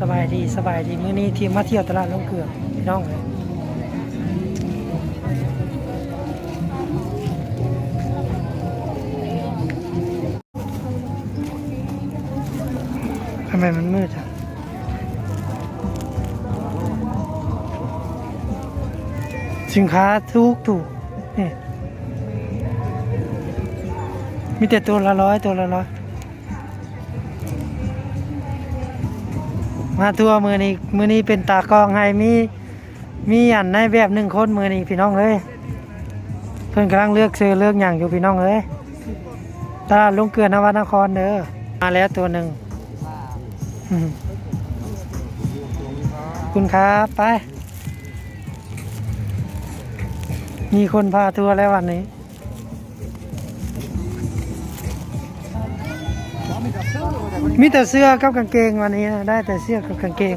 สบายดีสบายดีมื้อนี้ทีมมาเที่ยวตลาดลงเกลือพี่น้องเลยทำไมมันมืดอะสินค้าถูกถูกนี่มีแต่ตัวละร้อยตัวละร้อย มาทัวร์มือนี้มือนี้เป็นตากล้องให้มีมีอันในแบบหนึ่งคนมือนี้พี่น้องเลยเพิ่นกำลังเลือกซื้อเลือกอย่างอยู่พี่น้องเลยตลาดลุงเกลือนวัดนครเด้อมาแล้วตัวหนึ่งคุณครับไป มีคนพาทัวร์แล้ววันนี้ มีแต่เสื้อกับกางเกงวันนี้นะได้แต่เสื้อกับกางเกง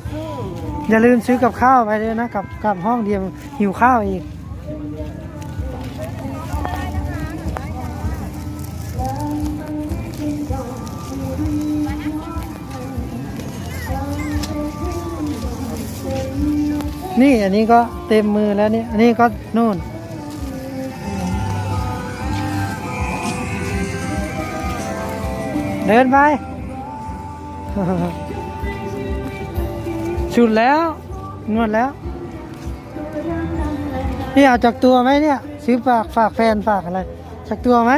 อย่าลืมซื้อกับข้าวไปด้วยนะกับกับห้องเดียวหิวข้าวอีกนี่อันนี้ก็เต็มมือแล้วนี่อันนี้ก็นู่น เดินไป ชุดแล้ว นวดแล้ว นี่เอาจากตัวไหมเนี่ย ซื้อฝากฝากแฟนฝากอะไรจากตัวไหม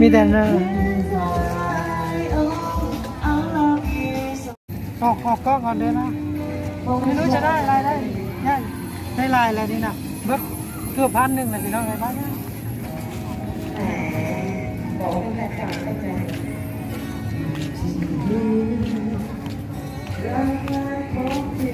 มีแต่เนอะออกออกกล้องก่อนเดินะ ไม่รู้จะได้อะไรได้ได้ ได้ลายอะไรนี่นะเบิกเกือบพันหนึ่งเลยพี่น้องไงบ้างเนี่ยซื้อ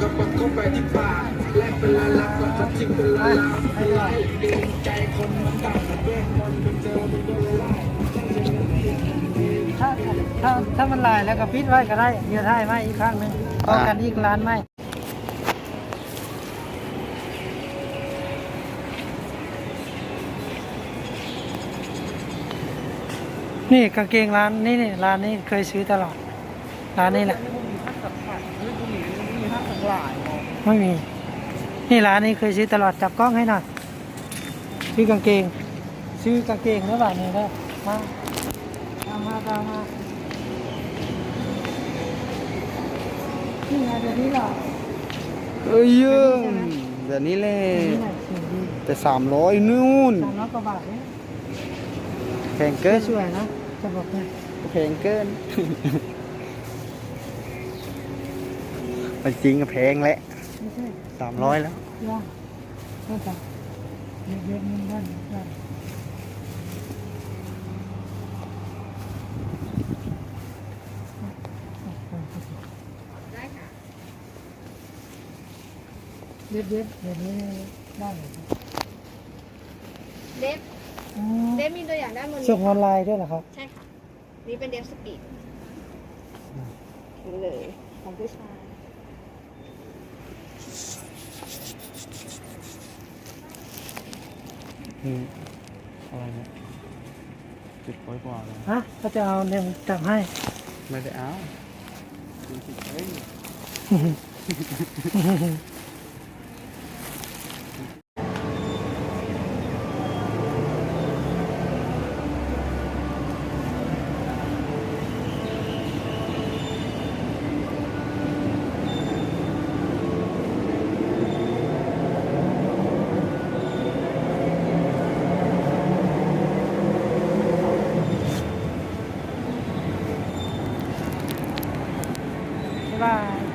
กกระปักเข้าไปที่ปากแลกเป็นลาลักษณ์กับทับทิมเป็นลาลักษณ์เกรงใจคนมันต่างประเทศคนเป็นเจอเป็นโดนไล่ถ้าถ้าถ้ามันลายแล้วก็ปิดไว้ก็ได้เดี๋ยวได้ไหมอีกครั้งหนึ่งต่อกันอีกร้านไหมนี่กางเกงร้านนี่นี่ร้านนี้เคยซื้อตลอดร้านนี้แหละ ไม่มี นี่ร้านนี้เคยซื้อตลอดจับกล้องให้หน่อยซื้อกางเกง ซื้อกางเกงเมื่อไหร่นี่ได้มาตามมาตามมานี่ไงเดี๋ยวนี้เหรอเอ้ยเยิ่งเดี๋ยวนี้แหละนี่แหละสวยดีแต่สามร้อยนู่นสามร้อยกว่าบาทเนี่ยแพงเกินสวยนะจะบอกให้แพงเกิน มันจริงก็แพงแหละไม่ใช่สามร้อยแล้วว่าก็จะเรียกเรียกนี่นั่นนั่นเด็ดเด็ดเด็ดนี้ได้เลยครับเดฟอืมเดฟมีตัวอย่างด้านบนส่งนี้ออนไลน์ด้วยเหรอครับ ใช่ค่ะ นี่เป็นเดฟสปีดเลยของผู้ชาย นี่อะไรเนี่ยเจ็ดร้อยกว่าเลยฮะก็จะเอาเนี่ยจับให้ ไม่ได้เอาเฮ้ย Bye.